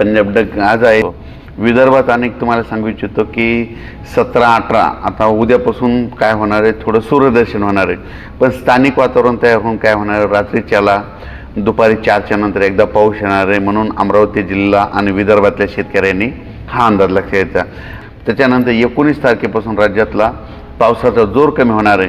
Punjab duck आज आहे. विदर्भात अनेक तुम्हाला सांगू इच्छितो की सतरा अठरा आता उद्यापासून काय होणार आहे? थोडं सूर्यदर्शन होणार आहे. पण स्थानिक वातावरण तयार होऊन काय होणार आहे? रात्रीच्याला दुपारी चारच्या नंतर एकदा पाऊस येणार आहे. म्हणून अमरावती जिल्हा आणि विदर्भातल्या शेतकऱ्यांनी हा अंदाज लक्षात घ्यायचा. त्याच्यानंतर एकोणीस तारखेपासून राज्यातला पावसाचा जोर कमी होणार आहे.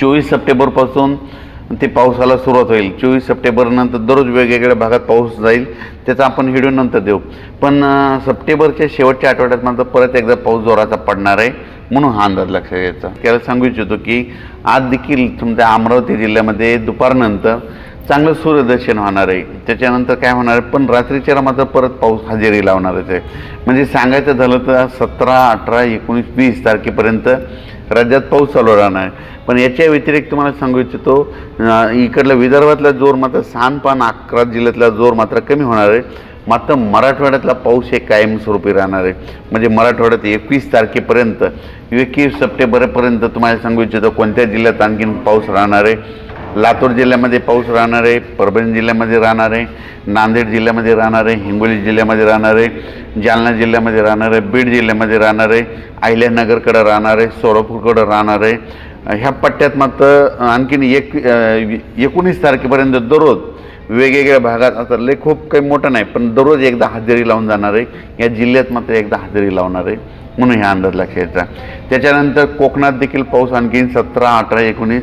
चोवीस सप्टेंबरपासून ते पावसाला सुरुवात होईल. चोवीस सप्टेंबरनंतर दररोज वेगवेगळ्या भागात पाऊस जाईल त्याचा आपण व्हिडिओ नंतर देऊ. पण सप्टेंबरच्या शेवटच्या आठवड्यात मात्र परत एकदा पाऊस जोराचा पडणार आहे म्हणून हा अंदाज लक्षात घ्यायचा. त्याला सांगू इच्छितो की आज देखील तुमच्या अमरावती जिल्ह्यामध्ये दुपारनंतर चांगलं सूर्यदर्शन होणार आहे. त्याच्यानंतर काय होणार आहे? पण रात्रीच्याला मात्र परत पाऊस हजेरी लावणारच आहे. म्हणजे सांगायचं झालं तर सतरा अठरा एकोणीस वीस तारखेपर्यंत राज्यात पाऊस चालू राहणार आहे. पण याच्या व्यतिरिक्त तुम्हाला सांगू इच्छितो इकडल्या इकडला विदर्भातला जोर मात्र सहानपान अकरा जिल्ह्यातला जोर मात्र कमी होणार आहे. मात्र मराठवाड्यातला पाऊस हे कायमस्वरूपी राहणार आहे. म्हणजे मराठवाड्यात एकवीस तारखेपर्यंत एकवीस सप्टेंबरपर्यंत तुम्हाला सांगू इच्छितो कोणत्या जिल्ह्यात आणखीन पाऊस राहणार आहे? लातूर जिल्ह्यामध्ये पाऊस राहणार आहे परभणी जिल्ह्यामध्ये राहणार आहे नांदेड जिल्ह्यामध्ये राहणार आहे हिंगोली जिल्ह्यामध्ये राहणार आहे जालना जिल्ह्यामध्ये राहणार आहे बीड जिल्ह्यामध्ये राहणार आहे अहिल्यानगरकडं राहणार आहे सोलापूरकडं राहणार आहे. ह्या पट्ट्यात मात्र आणखीन एक एकोणीस तारखेपर्यंत दररोज वेगवेगळ्या भागात आता लय खूप काही मोठं नाही पण दररोज एकदा हजेरी लावून जाणार आहे. या जिल्ह्यात मात्र एकदा हजेरी लावणार आहे म्हणून ह्या अंदाज लक्षात त्याच्यानंतर कोकणात देखील पाऊस आणखीन सतरा अठरा एकोणीस.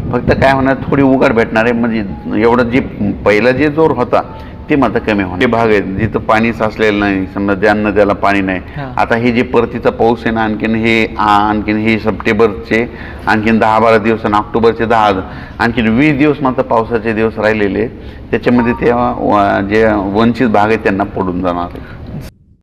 फक्त काय होणार थोडी उघड भेटणार आहे म्हणजे एवढं जे पहिला जे जोर होता ते मात्र कमी होणार ते भाग आहेत जिथं पाणी साचलेलं नाही समजा ज्यांना त्याला पाणी नाही. आता हे जे परतीचा पाऊस आहे ना आणखीन हे आणखीन हे सप्टेंबरचे आणखीन दहा बारा दिवस आणि ऑक्टोबरचे दहा आणखीन वीस दिवस मात्र पावसाचे दिवस राहिलेले. त्याच्यामध्ये तेव्हा व- जे वंचित भाग आहेत त्यांना पडून जाणार